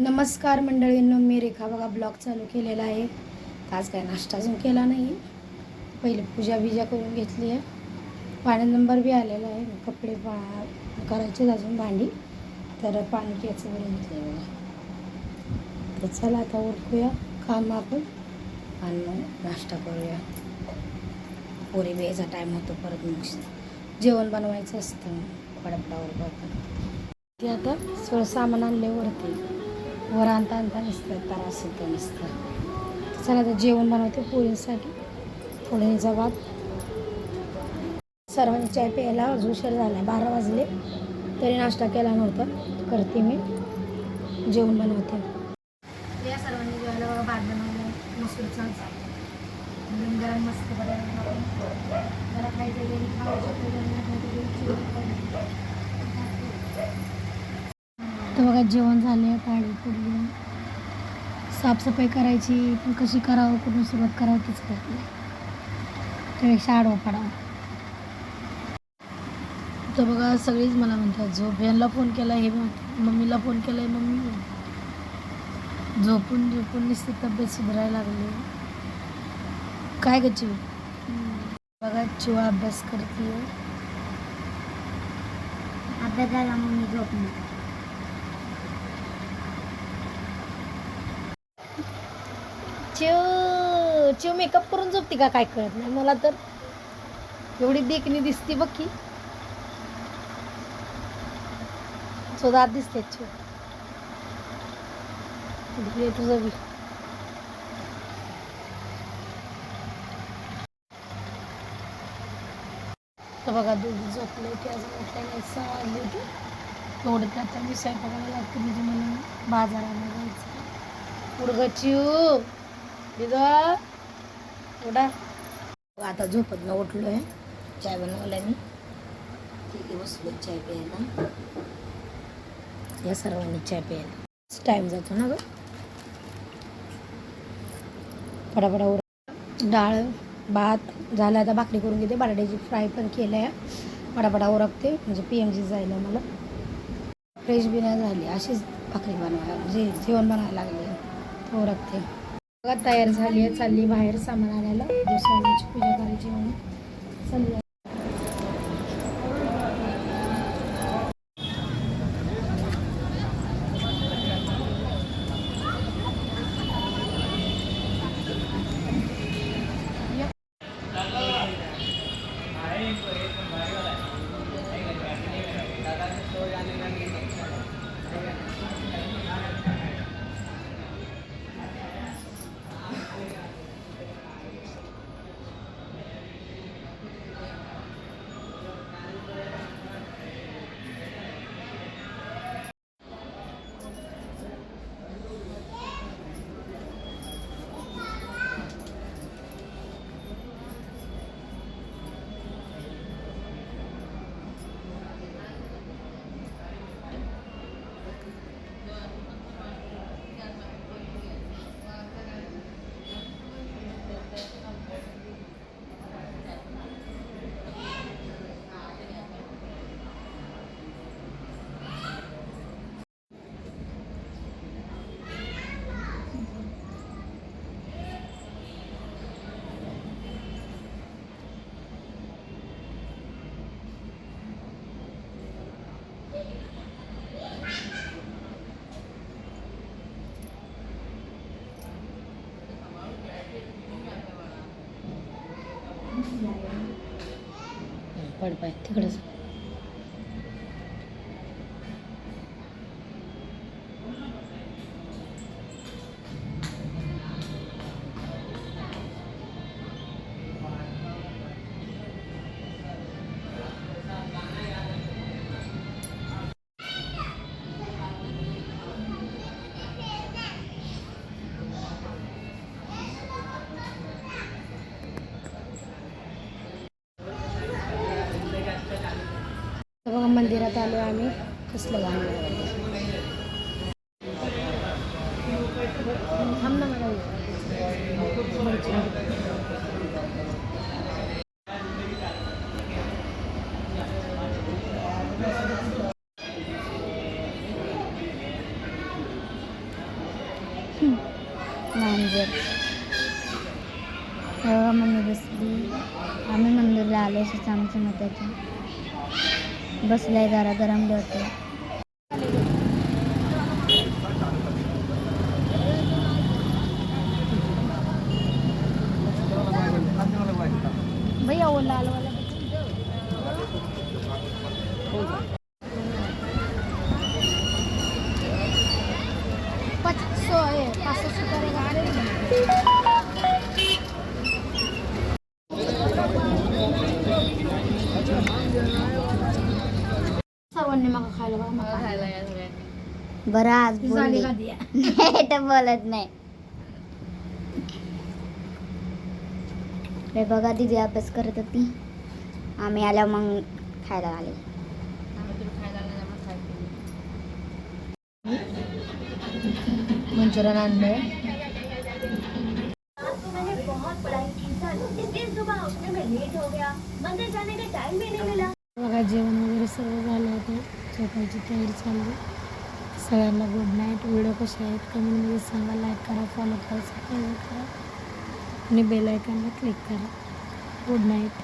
नमस्कार मंडळींनो मी रेखा बघा ब्लॉग चालू केलेला आहे. आज काय नाश्ता अजून केला नाही. पहिले पूजा बिजा करून घेतली आहे. पाणी नंबर बी आलेला आहे. कपडे पा करायचे अजून भांडी. तर पाणी प्यायचं भरून घेतलं बघा. तर चला आता ओळखूया काम आपण. आणि मग नाश्ता करूया. पोरी बियाचा टाईम होतो परत मग जेवण बनवायचं असतं. पडपडावर आपण ते आता सगळं सामान आणले वरती. वर आणता आणता नसतं त्रास होतो नसतं. चला आता जेवण बनवते पोळींसाठी. पोळींचा भात सर्वांनी चाय प्यायला उशीर झाला बारा वाजले. तरी नाश्ता केला नव्हता. करते मी. जेवण बनवते. या सर्वांनी जेवायला भात बनवलं मसूरचा गरम गरम मस्त जरा काहीतरी खाऊ शकतो काहीतरी चिवडा बघा जेवण झाले पाणी पडली साफसफाई करायची पण कशी करावं कुठून सुरुवात करावं तीच कळत नाही. त्यापेक्षा आडवा पडावं. तर बघा सगळीच मला म्हणतात झोप. यांना फोन केला हे म्हणते मम्मीला फोन केला मम्मी झोपून झोपून निश्चित तब्येत सुधारायला लागली. काय ग चिव? बघा चिवा अभ्यास करते अभ्यास झाला झोप नाही. चिव चिव मेकअप करून झोपते का काय कळत नाही. मला तर एवढी देखणी दिसते बघ की. स्वतः दिसते चिव. इकडे तुझं बी. तर बघा दोघी झोपले होते अजून म्हटलं नाही सहा वाजले होते. एवढं तर आता मी स्वयंपाकाला लागते म्हणजे मला बाजाराला जायचं उडग उडा. आता झोपत ना उठलो आहे चाय बनवला मी. ठीक आहे बसलो चाय प्यायला. या सर्वांनी चाय प्यायला. टाईम जातो ना ग. पडापडा उर डाळ भात झालं आता भाकरी करून घेते. बटाट्याची फ्राय पण केलं आहे उरकते म्हणजे पी एम जी जायला मला. फ्रेश बी नाही झाली. अशीच भाकरी बनवायला म्हणजे जेवण बनवायला लागले. उरकते बघा तयार झाली आहे चालली बाहेर सामान आणायला. स्वामीची पूजा करायची म्हणून. चालली आहे. तिकडंच बघा मंदिरात आलो आम्ही. कसलं गाणं थांब ना मला मांजर तेव्हा मम्मी बसली आम्ही मंदिरला आलो असं आमच्या मताची बसलाय गारा गरम होते भैया वो लाल वाला पाच सो आहे पाच सौ करेगा मका खायला बरं आज ती झाली बोलली. का दिया नाही तर बोलत नाही. रे बघा दिदी अभ्यास करत होती. आम्ही आल्या मग खायला आले. मंचुरियन आणलंय बघा जेवण वगैरे सर्व झालं होतं. झोपायची तयारी चालली सगळ्यांना गुड नाईट व्हिडिओ कसे आहेत कमेंटमध्ये सांगा. लाईक करा फॉलो करा सबस्क्राईब करा. आणि बेलायकनला क्लिक करा. Good night